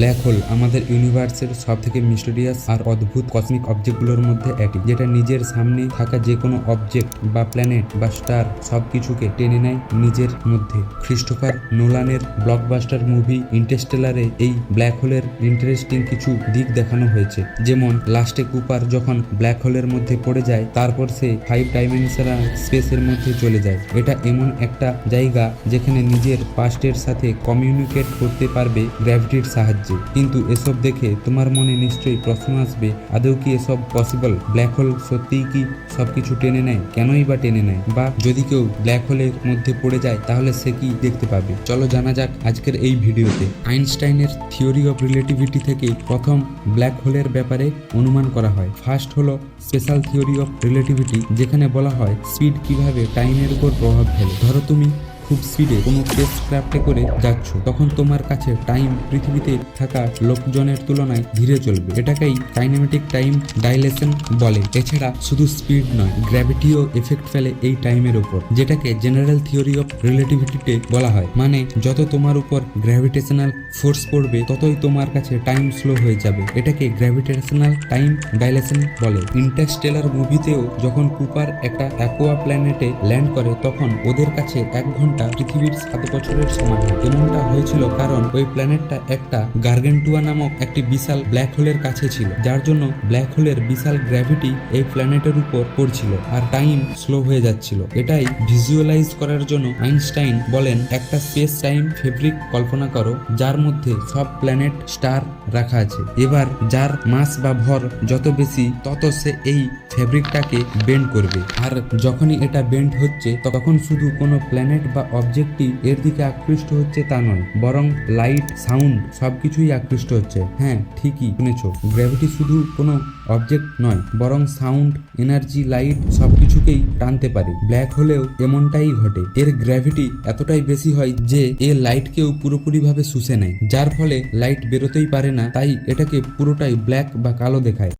Black hole আমাদের ইউনিভার্সের সব থেকে মিস্টেরিয়াস আর অদ্ভুত কসমিক অবজেক্টগুলোর মধ্যে একটি, যেটা নিজের সামনে থাকা যে কোনো অবজেক্ট বা প্ল্যানেট বা স্টার সব কিছুকে টেনে নেয় নিজের মধ্যে। খ্রিস্টোফার নোলানের ব্লকবাস্টার মুভি ইন্টারস্টেলারে এই ব্ল্যাক হোলের ইন্টারেস্টিং কিছু দিক দেখানো হয়েছে। যেমন লাস্টে কুপার যখন ব্ল্যাক হোলের মধ্যে পড়ে যায়, তারপর সে ফাইভ ডাইমেনশনাল স্পেসের মধ্যে চলে যায়। এটা এমন একটা জায়গা যেখানে নিজের পাস্টের সাথে কমিউনিকেট করতে পারবে গ্র্যাভিটির সাহায্যে। কিন্তু এসব দেখে তোমার মনে নিশ্চয়ই প্রশ্ন আসবে, আদৌ কি এসব পসিবল ব্ল্যাক হোল সত্যিই কি সবকিছু টেনে নেয়? কেনই বা টেনে নেয়? বা যদি কেউ ব্ল্যাক হোলের মধ্যে পড়ে যায়, তাহলে সে কি দেখতে পাবে? চলো জানা যাক আজকের এই ভিডিওতে। আইনস্টাইনের থিওরি অফ রিলেটিভিটি থেকে প্রথম ব্ল্যাক হোলের ব্যাপারে অনুমান করা হয়। ফার্স্ট হলো স্পেশাল থিওরি অফ রিলেটিভিটি যেখানে বলা হয় স্পিড কীভাবে টাইমের উপর প্রভাব ফেলে। ধরো তুমি খুব স্পিডে কোনো স্পেস ক্রাফটে করে যাচ্ছ, তখন তোমার কাছে টাইম পৃথিবীতে থাকা লোকজনের তুলনায় ধীরে চলবে। এটাকেই কাইনেমেটিক টাইম ডাইলেশন বলে। এছাড়া শুধু স্পিড নয় গ্র্যাভিটিও এফেক্ট ফেলে এই টাইমের উপর, যেটাকে জেনারেল থিওরি অফ রিলেটিভিটিতে বলা হয়। মানে যত তোমার উপর গ্র্যাভিটেশনাল ফোর্স পড়বে, ততই তোমার কাছে টাইম স্লো হয়ে যাবে। এটাকে গ্র্যাভিটেশনাল টাইম ডাইলেশন বলে। ইন্টারস্টেলার মুভিতেও যখন কুপার একটা অ্যাকোয়া প্ল্যানেটে ল্যান্ড করে, তখন ওদের কাছে এক ঘণ্টা পৃথিবীর সাত বছরের সমান এমনটা হয়েছিল কারণ ওই প্ল্যানেটটা একটা গার্গেন্টুয়া নামক একটি বিশাল ব্ল্যাক হোলের কাছে ছিল, যার জন্য ব্ল্যাক হোলের বিশাল গ্র্যাভিটি এই প্ল্যানেটের উপর পড়ছিল আর টাইম স্লো হয়ে যাচ্ছিল। এটাই ভিজুয়ালাইজ করার জন্য আইনস্টাইন বলেন, একটা স্পেস টাইম ফেব্রিক কল্পনা করো, যার মধ্যে সব প্ল্যানেট স্টার রাখা আছে। এবার যার মাস বা ভর যত বেশি, তত সে এই ফেব্রিকটাকে বেন্ড করবে। আর যখনই এটা বেন্ড হচ্ছে, তখন শুধু কোনো প্ল্যানেট বা অবজেক্টই এর দিকে আকৃষ্ট হচ্ছে তা নয়, বরং লাইট, সাউন্ড সবকিছুই আকৃষ্ট হচ্ছে। হ্যাঁ ঠিকই শুনেছ, গ্র্যাভিটি শুধু কোনো অবজেক্ট নয়, বরং সাউন্ড, এনার্জি, লাইট সবকিছুকেই টানতে পারে। ব্ল্যাক হোলেও এমনটাই ঘটে, এর গ্র্যাভিটি এতটাই বেশি হয় যে এ লাইটকেও পুরোপুরিভাবে শুষে নেয়, যার ফলে লাইট বেরোতেই পারে না, তাই এটাকে পুরোটাই ব্ল্যাক বা কালো দেখায়।